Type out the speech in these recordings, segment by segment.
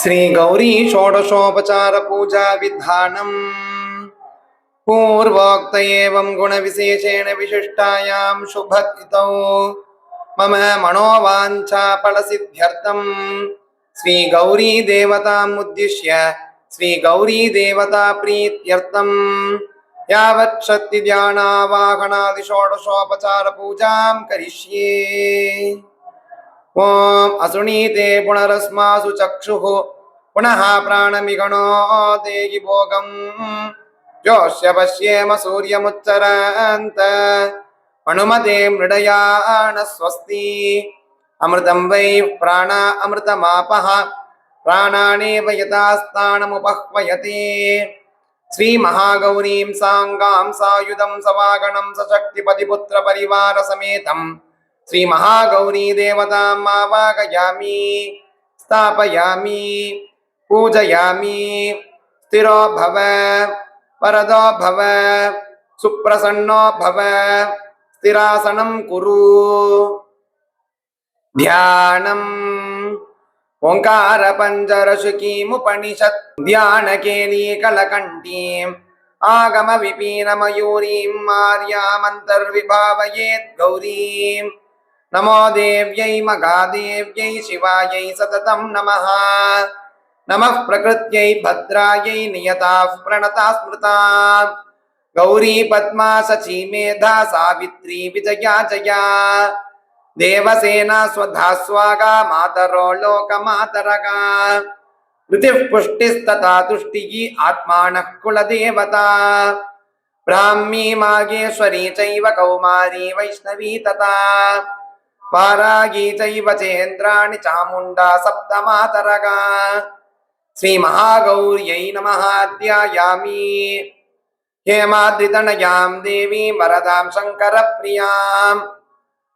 श्रीगौरी षोडशोपचारपूजाविधानम् पूर्वोक्त एवं गुणविशेषेण विशिष्टायां शुभतिथौ मम मनोवाञ्छाफलसिद्ध्यर्थं श्रीगौरी देवताम् उद्दिश्य श्रीगौरी देवता प्रीत्यर्थं यावत् शक्तिध्यानावाहनादिषोडशोपचारपूजां करिष्ये। ॐ असुनीते पुनरस्मासु चक्षुः पुनः प्राणमिगणो देहि भोगम् जोष्य पश्येम सूर्यमुच्चरान्त अनुमते मृडयाण स्वस्ति अमृतं वै प्राणा अमृतमापः प्राणानेव यथास्थानमुपह्वयते श्रीमहागौरीं साङ्गां सायुधं सवागणं सशक्तिपतिपुत्रपरिवारसमेतम् శ్రీ మహాగౌరీ దేవతాం ఆవాహయామి స్థాపయామి పూజయామి స్థిరో భవ వరదో భవ సుప్రసన్నో భవ స్థిరాసనం కురు ధ్యానం ఓంకార పంజరశుకీముపనిషత్ ధ్యానకేలీకలకంఠీం ఆగమ విపీనమయూరీం మార్యామంతర్విభావయేత్ గౌరీం నమో దేవ్యై మగాదేవ్యై శివాయై సతతం నమ నమ ప్రకృత్యై భద్రాయై నియతా ప్రణతా స్మృతా గౌరీ పద్మా సచీ మేధా సావిత్రీ విజయా జయా దేవసేన స్వధా స్వాగా మాతరో లోక మాతరగా ృతి పుష్టిస్తథా తుష్టి ఆత్మాన కులదేవత బ్రాహ్మీ మాగేశ్వరీ చైవ కౌమారీ వైష్ణవీ తథా பாராகீச்சைவ சேந்திராணி சாமுண்டா சப்தமாதரகா ஸ்ரீ மகாகௌரியை நமஹாத்தியாயாமி ஹேமாத்ரிதனயாம் தேவீம் வரதாம் சங்கர பிரியாம்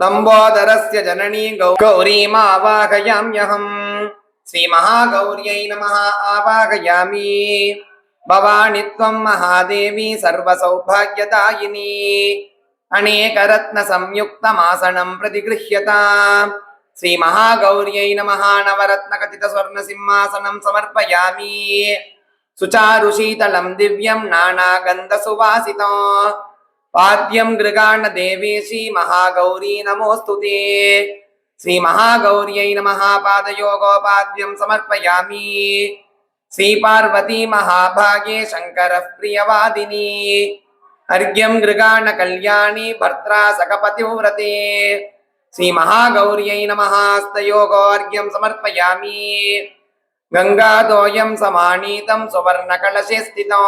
லம்போதரஸ்ய ஜனனீ கௌரீமாவாகயாம்யகம் ஸ்ரீ மகாகௌரியை நம ஆவாகயாமி பவானி மகாதேவி சர்வசௌபாகியதாயினி अनेकरत्नसंयुक्तमासनं प्रतिगृह्यता श्रीमहागौर्यै नमः नवरत्नखचितस्वर्णसिंहासनं समर्पयामि सुचारुशीतलं दिव्यं नानागन्धसुवासितं वाद्यं गृगाणदेवेशी महागौरी नमोऽस्तु ते श्रीमहागौर्यै नमः पादयोगोपाद्यं समर्पयामि श्रीपार्वती महाभागे शङ्करः प्रियवादिनी అర్ఘ్యం గృగాణ కళ్యాణి భర్త్రా సకపతివ్రతే శ్రీ మహాగౌర్యై నమహాస్తయోగోర్ఘ్యం సమర్పయామి గంగాదోయం సమానీతం సువర్ణ కలశే స్థితం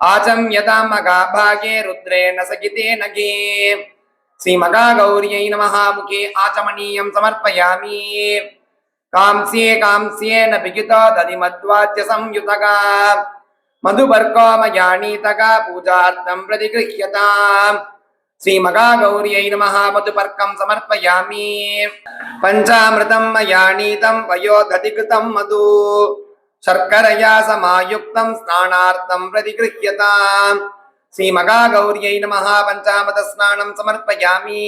ఆచమ్యతా మగాభాగే రుద్రేణ సగితే నగే శ్రీ మగాగౌర్యై నమహాముఖే ఆచమనీయం సమర్పయామి కాంస్యే కాంస్యేన విగిత దది మధ్వాద్య సంయుతగా మధుపర్కోమయాణీతగా పూజార్థం ప్రతిగృహ్యతాం శ్రీ మగాగౌర్యై నమ మధుపర్కం సమర్పయామి పంచామృతం మయాణీతం వయోధతికృతం మధు శర్కరయా సమాయుక్తం స్నానార్థం ప్రతిగృహ్యతాం శ్రీ మగాగౌర్యై నమ పంచామృత స్నానం సమర్పయామి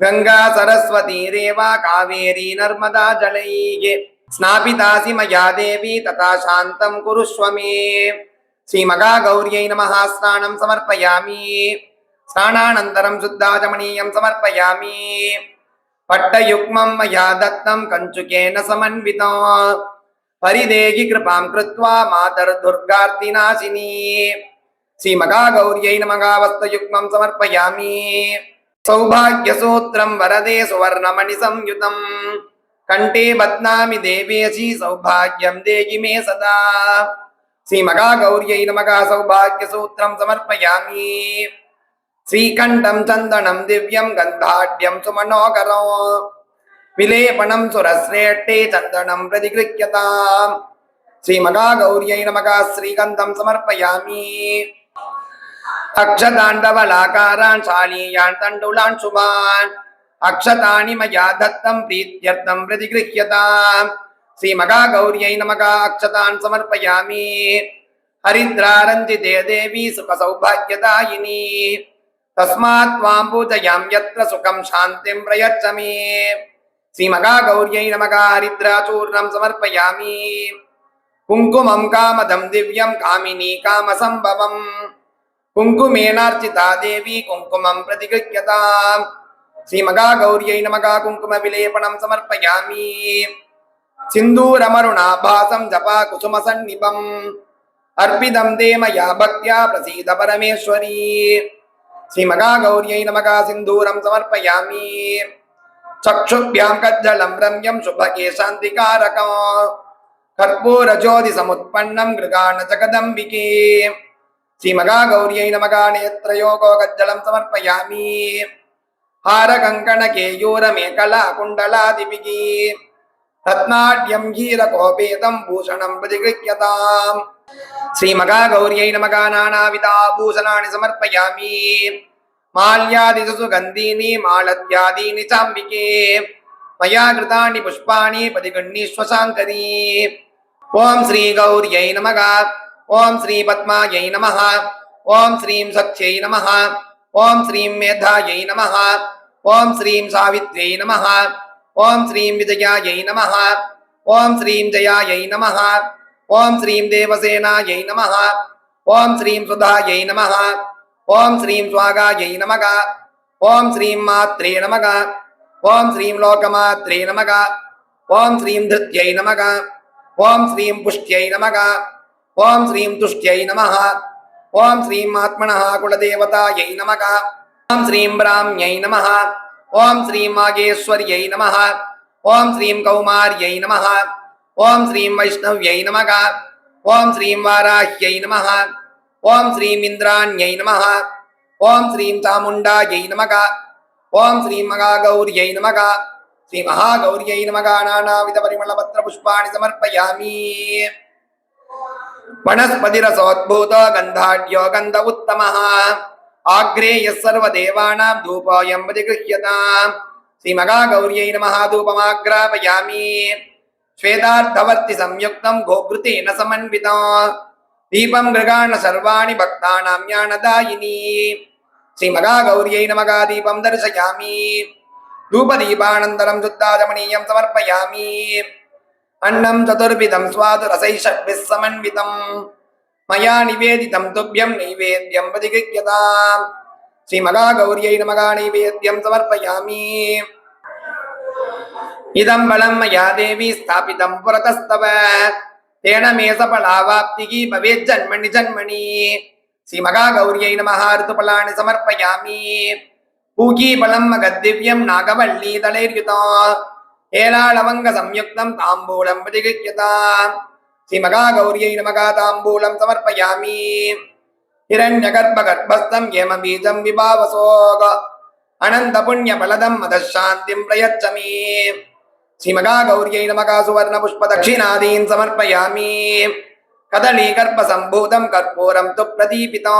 గంగా సరస్వతీరేవా కావేరీ నర్మదా జలైగే ஸ்நாபிதாசி மயா தேவி ததா சாந்தம் குருஸ்வமே ஸ்ரீமகா கௌரியை நம ஸ்நானம் சமர்ப்பயாமி ஸ்நானானந்தரம் சுத்தாஜமணீயம் சமர்ப்பயாமி பட்டயுக்மம் மயா தத்தம் கஞ்சுகேன சமன்விதம் பரிதேகி கிருபாம் கிருத்வா மாதர் துர்கார்த்தி நாசினி ஸ்ரீமகா கௌரியை நமகாவஸ்தயுக்மம் சமர்ப்பயாமி சௌபாகியசூத்திரம் வரதே சுவர்ணமணி சம்யுதம் कण्ठे बध्नामि देवेशी सौभाग्यं देहि मे सदा। श्रीमगागौर्यै नमः सौभाग्यसूत्रं समर्पयामि। श्रीकण्ठं चन्दनं दिव्यं गन्धाढ्यं सुमनोहरं विलेपनं सुरश्रेष्ठे चन्दनं प्रतिगृह्यताम् श्रीमगागौर्यै नमः श्रीगन्धं समर्पयामि। अक्षताण्डवलाकारान्, शालीयान्, तण्डुलान् शुभान् அக்ஷதானி மயா தத்தம் பிரீத்தியர்த்தம் பிரதிகிருஹ்யதாம் ஸ்ரீ மகா கௌரியை நமகா அக்ஷதான் சமர்ப்பயாமி. ஹரித்ராரஞ்சிதே தேவி சுக சௌபாகியதாயினி தஸ்மாத் மாம் பூஜயாம் யத்ர சுகம் சாந்திம் பிரயச்சமே. ஸ்ரீ மகா கௌரியை நமகா ஹரித்ராச்சூர்ணம் சமர்ப்பயாமி. குங்குமம் காமதம் திவ்யம் காமினி காமசம்பவம். குங்குமேனார்ச்சிதா தேவி குங்குமம் பிரதிகிருஹ்யதாம் श्रीमगागौर्यै नमः कुङ्कुमविलेपनं समर्पयामि सिन्दूरमरुणाभासं जपा कुसुमसन्निभम् अर्पितं ते मया भक्त्या प्रसीद परमेश्वरी श्रीमगागौर्यै नमः सिन्दूरं समर्पयामि चक्षुभ्यां कज्जलं रम्यं शुभगे शान्तिकारकम् कर्पूरज्योतिसमुत्पन्नं गृगाण जगदम्बिके श्रीमगागौर्यै नमः नेत्रयोगो गज्जलं समर्पयामि हारकङ्कणकेयूरमेकला कुण्डलादिभिः रत्नाढ्यं हीरकोपेतं भूषणं प्रतिगृह्यताम् श्रीमगागौर्यै नमः नानाविधाभूषणानि समर्पयामि माल्यादिषु सुगन्धीनि मालत्यादीनि चाम्बिके मया कृतानि पुष्पाणि परिगण्यश्वशाङ्करी ॐ श्रीगौर्यै नमः ॐ श्रीपद्मायै नमः ॐ श्रीं सत्यै नमः ஓம் ஸ்ரீம் சாவித்ரியை நமஹ ஓம் ஸ்ரீம் விஜயாயை நமஹ ஓம் ஸ்ரீம் ஜயாயை நமஹ ஓம் ஸ்ரீம் தேவசேனாயை நமஹ ஓம் ஸ்ரீம் சுதாயை நமஹ ஓம் ஸ்ரீம் சுவாகாயை நமக ஓம் ஸ்ரீம் மாத்ரே நமக ஓம் ஸ்ரீம் லோகமாத்ரே நமக ஓம் ஸ்ரீம் திருத்யை நமக ஓம் ஸ்ரீம் புஷ்டியை நமக ஓம் ஸ்ரீம் துஷ்டியை நமக ஓம் ஸ்ரீம் ஆத்மனா குலதேவதாயை நமக श्रीं आत्मनः कुलदेवतायै नमः ॐ श्रीं ब्राह्म्यै नमः ॐ श्रीं मागेश्वर्यै नमः ॐ श्रीं कौमार्यै नमः ॐ श्रीं वैष्णव्यै नमः ॐ श्रीं वाराह्यै नमः ॐ श्रीं इन्द्राण्यै नमः ॐ श्रीं चामुण्डायै नमः ॐ श्रीं महागौर्यै नमः श्रीमहागौर्यै नमः नानाविधपरिमलपत्रपुष्पाणि समर्पयामि वनस्पतिरसोद्भूत गन्धाढ्यो गन्ध उत्तमः ஆக்ரே எஸ் சர்வ தேவானாம் தூபாயம் பிரதிகிருஹ்யதாம் ஸ்ரீ மகா கௌரியை நமஹா தூபமாக்ராபயாமி ஸ்வேதார்த்தவர்த்தி சம்யுக்தம் கோகிருத்தேன சமன்விதம் தீபம் கிரகாண சர்வாணி பக்தானாம் ஞானதாயினி ஸ்ரீ மகா கௌரியை நமகா தீபம் தரிசயாமி தூபதீபானந்தரம் சுத்தாரமணீயம் சமர்ப்பயாமி அன்னம் சதுர்விதம் சுவாது ரசை ஷட்பிஸ் சமன்விதம் மயா நிவேதிதம் துப்பியம் நைவேத்தியம் பதிகிரியதாம் ஸ்ரீ மகா கௌரியை நமகா நைவேத்தியம் சமர்ப்பயாமி. இதம் பலம் மயா தேவி ஸ்தாபிதம் புரதஸ்தவ. தேன மேசபலாவாப்திகி பவேத் ஜன்மணி ஜன்மணி. ஸ்ரீ மகா கௌரியை நமஹாருத்துபலானி சமர்ப்பயாமி. பூகீபலம் மகதிவ்யம் நாகவல்லி தளைர்யுதா ஏலாளவங்க சம்யுக்தம் தாம்பூலம் பதிகிரியதாம் प्रतिगृह्यताम् श्रीमहागौर्यै नमः ताम्बूलं समर्पयामि हिरण्यगर्भगर्भस्थं येमबीजं विभावसोग अनन्तपुण्यफलदं मदशान्तिं प्रयच्छ मे श्रीमहागौर्यै नमः सुवर्णपुष्पदक्षिणादीन् समर्पयामि कदलीगर्भसम्भूतं कर्पूरं तु प्रदीपिता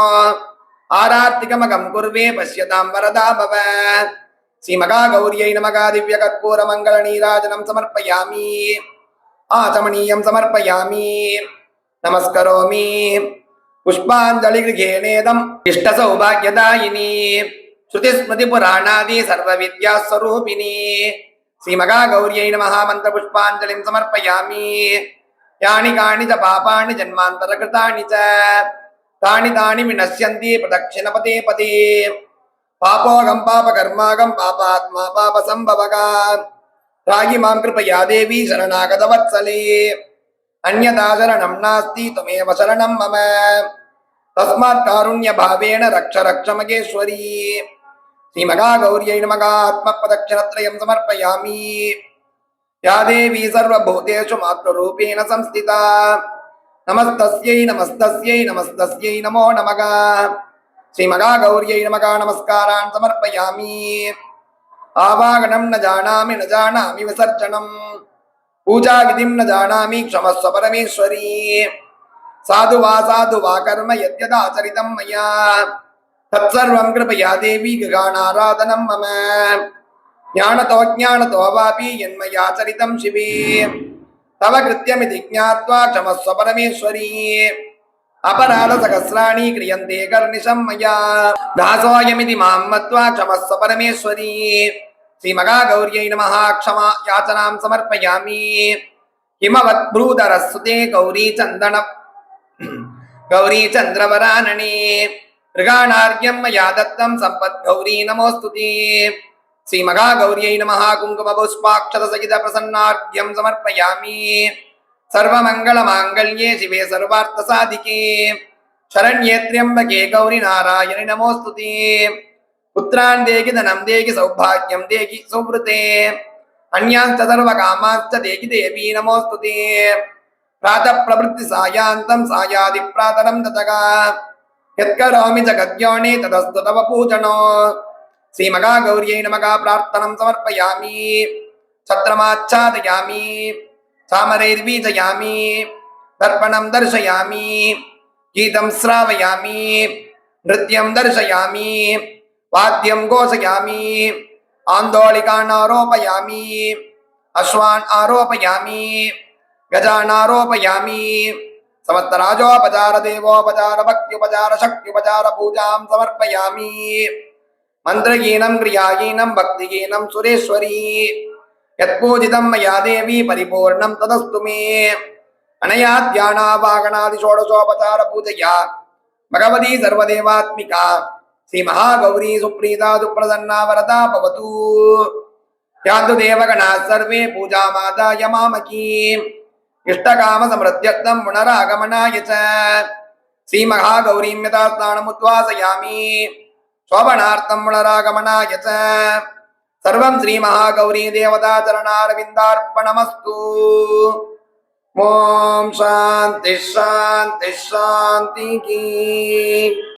आरार्तिकमगं कुर्वे पश्यतां वरदा भव श्रीमहागौर्यै नमः दिव्यकर्पूरमङ्गलनीराजनं समर्पयामि आचमनीयं समर्पयामि नमस्करोमि पुष्पाञ्जलिगृहेणेदम् इष्टसौभाग्यदायिनी श्रुतिस्मृतिपुराणादि सर्वविद्यास्वरूपिणी श्रीमहागौर्यै नमः मन्त्रपुष्पाञ्जलिं समर्पयामि यानि कानि च पापानि जन्मान्तरकृतानि च तानि तानि विनश्यन्ति प्रदक्षिणपदे पदे पापोऽहं पापकर्मागं पापात्मा पापसम्भवगा ராகி மாம் கிருபயா தேவி சரணாகதவத்சலே. அந்யதா சரணம் நாஸ்தி துமேவ சரணம் மம. தஸ்மாத் காருண்ய பாவேன ரக்ஷ ரக்ஷ மகேஸ்வரி. ஸ்ரீமகா கௌரியை நமகா ஆத்ம பதக்ஷணத்ரயம் சமர்ப்பயாமி. யா தேவி சர்வபூதேஷு மாத்ருரூபேண சம்ஸ்திதா. நமஸ்தஸ்யை நமஸ்தஸ்யை நமஸ்தஸ்யை நமோ நமகா. ஸ்ரீமகா கௌரியை நமகா நமஸ்காரான் சமர்ப்பயாமி. ஆவாகனம் ந ஜானாமி ந ஜானாமி விசர்ஜனம் பூஜா விதிம் ந ஜானாமி க்ஷமஸ்வ பரமேஸ்வரி சாது வா சாது வா கர்ம எத்யதா சரிதம் மயா தற்சர்வம் கிருபயா தேவி ககானாராதனம் மம ஞானதோ ஜானதோ வாபி என்மயா சரிதம் சிவே தவ கிருத்தியமிதி ஜாத்வா க்ஷமஸ்வ பரமேஸ்வரி అపరాధ సహస్రాణి క్రియంతే కర్ణిశం మయా దాసోయమితి మాం మత్వా క్షమస్వ పరమేశ్వరీ శ్రీ మగా గౌర్యై నమ క్షమా యాచనాం సమర్పయామి హిమవత్ భ్రూధరస్సుతే గౌరీ చందన గౌరీ చంద్రవరాననే మృగాణార్ఘ్యం మయా దత్తం సంపద్ గౌరీ నమోస్తుతే శ్రీ మగా గౌర్యై కుంకుమ పుష్పాక్షర సహిత ప్రసన్నార్ఘ్యం సమర్పయామి सर्वमङ्गलमाङ्गल्ये शिवे सर्वार्थसाधिके शरण्ये त्र्यम्बके गौरि नारायणि नमोऽस्तु ते पुत्रान् देहि धनं देहि सौभाग्यं देहि सुवृते अन्याश्च सर्वकामाश्च देहि देवी नमोऽस्तु ते प्रातः प्रवृत्ति सायान्तं सायादिप्रातरं ततगा यत्करोमि जगद्योनि तदस्तु तव पूजनो श्रीमगा गौर्यै नमगा प्रार्थनं समर्पयामि छत्रमाच्छादयामि தாமரைர்வீதயாமி தர்ப்பணம் தர்சயாமி கீதம் ஸ்ராவயாமி நிருத்தியம் தர்சயாமி வாத்தியம் கோஷயாமி ஆந்தோளிகான் ஆரோபயாமி அஸ்வான் ஆரோபயாமி கஜான் ஆரோபயாமி சமத்தராஜோபச்சார தேவோபச்சார பக்தியுபச்சார சக்தியுபச்சார பூஜாம் சமர்ப்பயாமி மந்திரகீனம் கிரியாகீனம் பக்திகீனம் சுரேஸ்வரி யத்பூஜிதம் மயா தேவி பரிபூர்ணம் ததஸ்துமே அனையா தியானாபாகனாதி ஷோடசோபசார பூஜையா பகவதி சர்வதேவாத்மிகா ஸ்ரீ மகாகௌரி சுப்ரீதா சுப்பிரசன்னா வரதா பவதூ யாந்து தேவகணா சர்வே பூஜா மாதா யமாமகி இஷ்டகாம சமரத்யத்தம் புனராகமனாய ஸ்ரீ மகாகௌரீம் யதா ஸ்நானமுத்வாசயாமி சோபனார்த்தம் புனராகமனாய సర్వం శ్రీ మహాగౌరీ దేవతాచరణారవిందార్పణమస్తు. ఓం శాంతి శాంతి శాంతికి